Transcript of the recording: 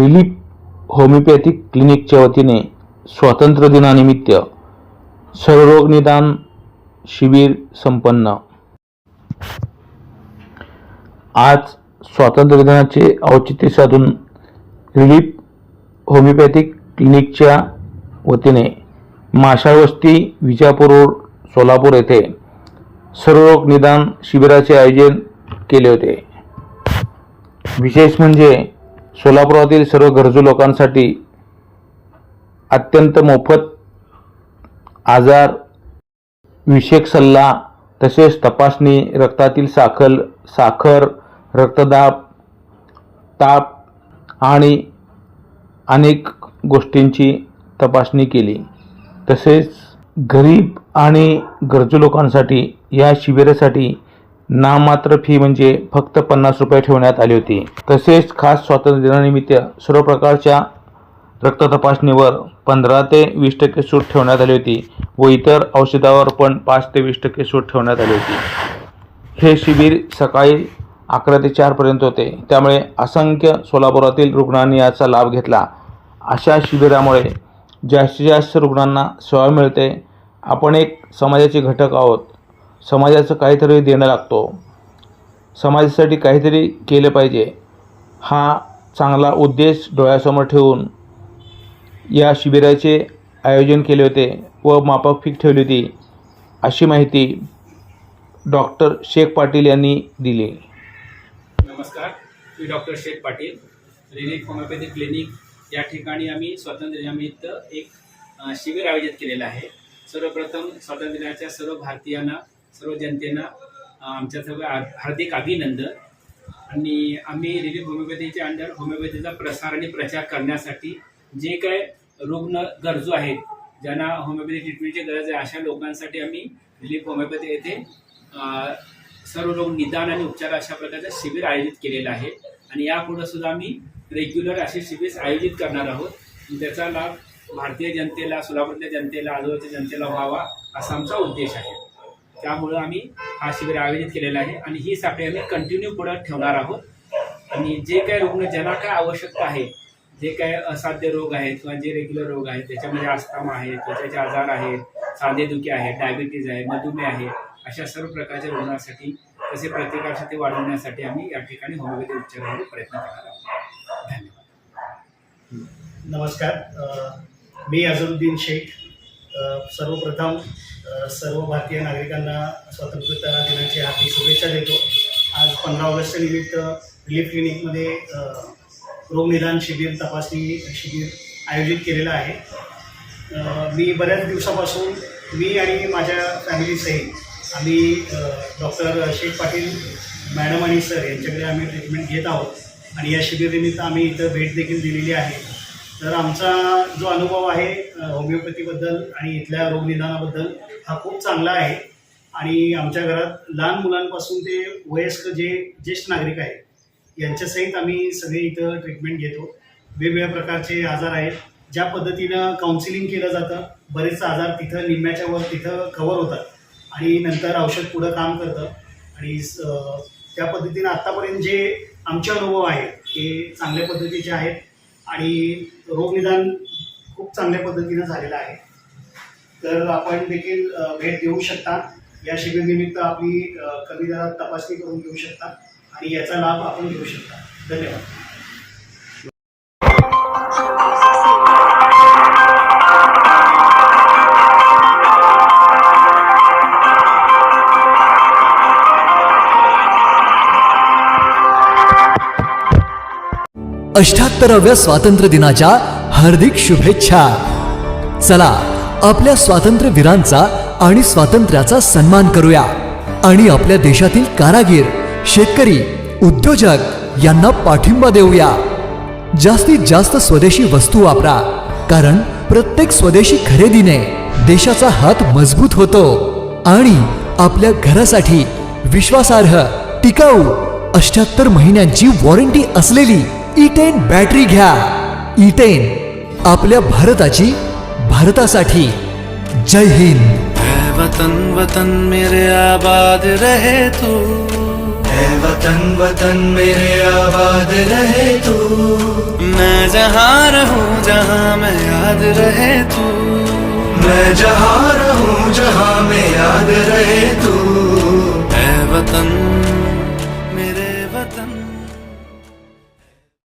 Relief homeopathic क्लिनिकच्या वतीने स्वातंत्र्य दिनानिमित्त सर्वरोग निदान शिबिर संपन्न. आज स्वातंत्र्य दिनाचे औचित्य साधून रिलीफ होमिओपॅथिक क्लिनिकच्या वतीने माशावस्ती विजापूर रोड सोलापूर येथे सर्वरोग निदान शिबिराचे आयोजन केले होते. विशेष म्हणजे सोलापुरातील सर्व गरजू लोकांसाठी अत्यंत मोफत आजार विषयक सल्ला तसेच तपासणी रक्तातील साखर साखर रक्तदाब ताप आणि अनेक गोष्टींची तपासणी केली. तसेच गरीब आणि गरजू लोकांसाठी या शिबिरासाठी नाममात्र फी म्हणजे फक्त पन्नास रुपये ठेवण्यात आली होती. तसेच खास स्वातंत्र्य दिनानिमित्त सर्व प्रकारच्या रक्त तपासणीवर पंधरा ते वीस टक्के सूट ठेवण्यात आली होती व इतर औषधावर पण पाच ते वीस टक्के सूट ठेवण्यात आली होती. हे शिबिर सकाळी अकरा ते चारपर्यंत होते. त्यामुळे असंख्य सोलापुरातील रुग्णांनी याचा लाभ घेतला. अशा शिबिरामुळे जास्तीत जास्त रुग्णांना सेवा मिळते. आपण एक समाजाचे घटक आहोत. समाजाचं काहीतरी देणं लागतो. समाजासाठी काहीतरी केलं पाहिजे. हा चांगला उद्देश डोळ्यासमोर ठेवून या शिबिराचे आयोजन केले होते व मापक फीक ठेवली होती अशी माहिती डॉक्टर शेख पाटील यांनी दिली. नमस्कार मी डॉक्टर शेख पाटील रिनिक होमिओपॅथी क्लिनिक या ठिकाणी आम्ही स्वातंत्र्य दिनानिमित्त एक शिबिर आयोजित केलेलं आहे. सर्वप्रथम स्वातंत्र्य दिनाच्या सर्व भारतीयांना सर्व जनतेना आमच्या सर्व हार्दिक अभिनंदन. आणि आम्ही रिलीफ होमिओपॅथीच्या अंडर होमिओपॅथीचा प्रसार आणि प्रचार करण्यासाठी जे काय रुग्ण गरजू आहेत ज्यांना होमिओपॅथी ट्रीटमेंटची गरज आहे अशा लोकांसाठी आम्ही रिलीफ होमिओपॅथी येथे सर्व रोग निदान आणि उपचार अशा प्रकारचं शिबिर आयोजित केलेलं आहे. आणि यापुढे सुद्धा आम्ही रेग्युलर असे शिबिर आयोजित करणार आहोत. त्याचा लाभ भारतीय जनतेला सोलापूरच्या जनतेला आजूबाजूच्या जनतेला व्हावा असा आमचा उद्देश आहे. त्यामुळं आम्ही हा शिबिर आयोजित केलेला आहे आणि ही साखळी आम्ही कंटिन्यू पुढे ठेवणार आहोत. आणि जे काही रुग्ण ज्यांना काय आवश्यकता आहे जे काय असाध्य रोग आहेत किंवा जे रेग्युलर रोग आहेत त्याच्यामध्ये आस्थामा आहे त्वचाचे आजार आहेत सांधेदुखी आहे डायबिटीज आहे मधुमेह आहे अशा सर्व प्रकारच्या रुग्णांसाठी तसे प्रतिकारशक्ती वाढवण्यासाठी आम्ही या ठिकाणी होमिओपॅथी उपचारावर प्रयत्न करणार आहोत. धन्यवाद. नमस्कार. मी अझरुद्दीन शेख. सर्वप्रथम सर्व भारतीय नागरिकांना स्वातंत्र्य दिनाची हार्दिक शुभेच्छा देतो. आज पंधरा ऑगस्ट निमित्त रिलीफ क्लिनिकमध्ये रोगनिदान शिबिर तपासणी शिबिर आयोजित केलेलं आहे. मी बऱ्याच दिवसापासून मी आणि माझ्या फॅमिलीसहित आम्ही डॉक्टर शेख पाटील मॅडम आणि सर यांच्याकडे आम्ही ट्रीटमेंट घेत आहोत. आणि या शिबिरनिमित्त आम्ही इथं भेट देखील दिलेली आहे. तर आमचा जो अनुभव आहे होमिओपॅथीबद्दल आणि इथल्या रोगनिदानाबद्दल हा खूप चांगला आहे. आणि आमच्या घरात लहान मुलांपासून ते वयस्क जे ज्येष्ठ नागरिक आहेत यांच्यासहित आम्ही सगळे इथं ट्रीटमेंट घेतो. वेगवेगळ्या प्रकारचे आजार आहेत. ज्या पद्धतीनं काउन्सिलिंग केलं जातं बरेच आजार तिथं निम्म्याच्या वर तिथं कवर होतात आणि नंतर औषध पुढं काम करतं. आणि स- त्या पद्धतीनं आत्तापर्यंत जे आमचे अनुभव आहेत ते चांगल्या पद्धतीचे आहेत. आणि रोगनिदान खूप चांगल्या पद्धतीनं झालेलं आहे. तर आपण देखील भेट देऊ शकता. या शिबिरनिमित्त आपली कमी दरात तपासणी करून घेऊ शकता. आणि याचा लाभ आपण घेऊ शकता. धन्यवाद. अष्ट्याहत्तराव्या स्वातंत्र्य दिनाच्या हार्दिक शुभेच्छा. चला आपल्या स्वातंत्र्य वीरांचा आणि स्वातंत्र्याचा सन्मान करूया. आणि आपल्या देशातील कारागीर शेतकरी उद्योजक यांना पाठिंबा देऊया. जास्तीत जास्त स्वदेशी वस्तू वापरा कारण प्रत्येक स्वदेशी खरेदीने देशाचा हात मजबूत होतो. आणि आपल्या घरासाठी विश्वासार्ह टिकाऊ अष्ट्याहत्तर महिन्यांची वॉरंटी असलेली इटेन बॅटरी घ्या. इटेन आपल्या भारताची भारतासाठी. जय हिंद. है वतन वतन मेरे आबाद रहे तू. है वतन वतन मेरे आबाद रहे तू. मैं जहाँ रहूं जहाँ मैं याद रहे तू.